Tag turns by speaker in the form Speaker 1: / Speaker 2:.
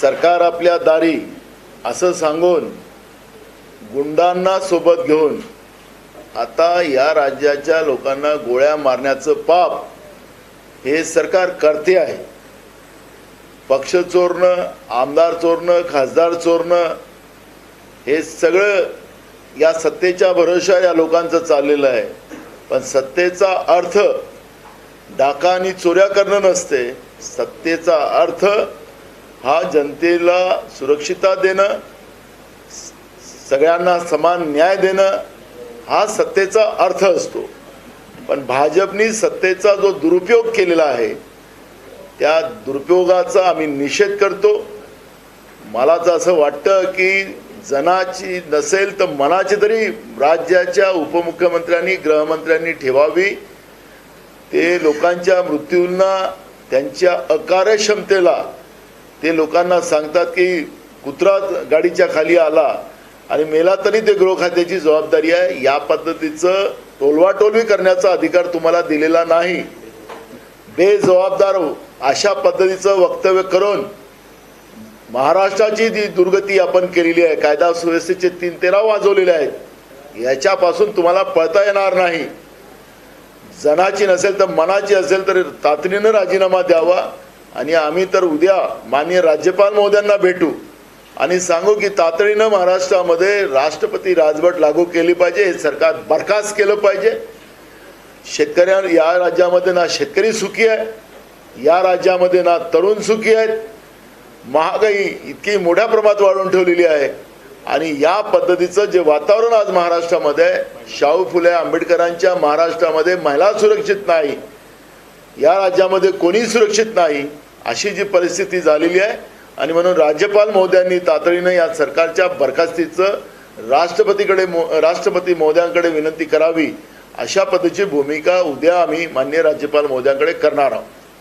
Speaker 1: सरकार आपल्या दारी असं सांगून गुंडांना सोबत घेऊन आता या राज्याच्या लोकांना गोळ्या मारण्याचं पाप हे सरकार करते आहे. पक्ष चोरणं आमदार चोरणं खासदार चोरणं हे सगळं या सत्तेच्या भरोशा या लोकांचं चाललेलं आहे. पण सत्तेचा अर्थ डाका आणि चोऱ्या करणं नसते. सत्तेचा अर्थ हा जनतेला सुरक्षितता देणं सगळ्यांना समान न्याय देणं हा सत्तेचा अर्थ असतो. पण भाजपनी सत्तेचा जो दुरुपयोग केलेला आहे त्या दुरुपयोगाचा आम्ही निषेध करतो. मला तर असं वाटतं की जनाची नसेल तर मनाची तरी राज्याच्या उपमुख्यमंत्र्यांनी गृहमंत्र्यांनी ठेवावी. ते लोकांच्या मृत्यूंना त्यांच्या अकार्यक्षमतेला ते लोकांना सांगतात की कुत्रा गाडीच्या खाली आला आणि मेला तरी ते गृहखात्याची जबाबदारी आहे. या पद्धतीचं टोलवाटोलवी करण्याचा अधिकार तुम्हाला दिलेला नाही. बेजबाबदार अशा पद्धतीचं वक्तव्य करून महाराष्ट्राची जी दुर्गती आपण केलेली आहे कायदा सुव्यवस्थेचे तीन तेरा वाजवलेले आहेत याच्यापासून तुम्हाला पळता येणार नाही. जनाची नसेल तर मनाची असेल तर तातडीनं राजीनामा द्यावा. आणि आम्ही तर उद्या माननीय राज्यपाल महोदयांना भेटू आणि सांगू की तातडीनं महाराष्ट्रामध्ये राष्ट्रपती राजवट लागू केली पाहिजे हे सरकार बरखास्त केलं पाहिजे. शेतकऱ्या या राज्यामध्ये ना शेतकरी सुखी आहे या राज्यामध्ये ना तरुण सुखी आहेत. महागाई इतकी मोठ्या प्रमाणात वाढवून ठेवलेली आहे. आणि या पद्धतीचं जे वातावरण आज महाराष्ट्रामध्ये आहे, शाहू फुले आंबेडकरांच्या महाराष्ट्रामध्ये महिला सुरक्षित नाही. या राज्यामध्ये कोणी सुरक्षित नाही. अशी जी परिस्थिती झालेली आहे आणि म्हणून राज्यपाल महोदयांनी तातडीनं या सरकारच्या बरखास्तीचं राष्ट्रपतीकडे मो राष्ट्रपती महोदयांकडे विनंती करावी अशा पद्धतीची भूमिका उद्या आम्ही मान्य राज्यपाल महोदयांकडे करणार आहोत.